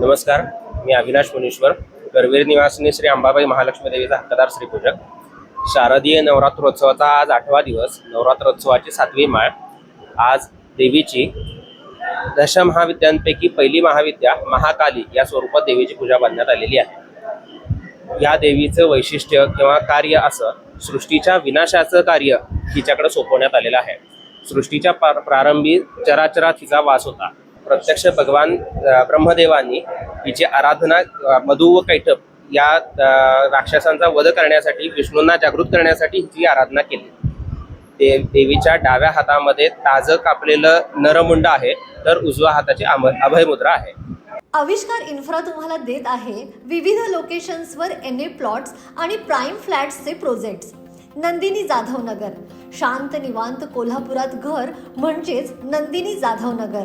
नमस्कार मी अविनाश मुनीश्वर करवीर निवासिनी श्री अंबाबाई महालक्ष्मी देवीचा हक्कदार श्रीपूजक शारदीय नवरात्रोत्सवाचा आज आठवा दिवस नवरात्रोत्सवाची सातवी माळ. आज देवीची दशमहाविद्यांपैकी पहिली महाविद्या महाकाली या स्वरूपात देवीची पूजा बांधण्यात आलेली आहे. या देवीचं वैशिष्ट्य किंवा कार्य असं सृष्टीच्या विनाशाचं कार्य हिच्याकडे सोपवण्यात आलेलं आहे. सृष्टीच्या प्रारंभी चराचरात हिचा वास होता. प्रत्यक्ष भगवान ब्रह्मदेवांनी हिची आराधना मधु व कैठप या राक्षसांचा वध करण्यासाठी विष्णूंना जागृत करण्यासाठी हिची आराधना केली. दे देवीच्या डाव्या हातामध्ये ताजं कापलेलं नरमुंड आहे तर उजव्या हाताची आम- अभयमुद्रा आहे. आविष्कार इन्फ्रा तुम्हाला देत आहे विविध लोकेशन्सवर एन ए प्लॉट्स आणि प्राईम फ्लॅट्सचे प्रोजेक्ट्स. नंदिनी जाधव नगर शांत निवांत कोल्हापुरात घर म्हणजेच नंदिनी जाधव नगर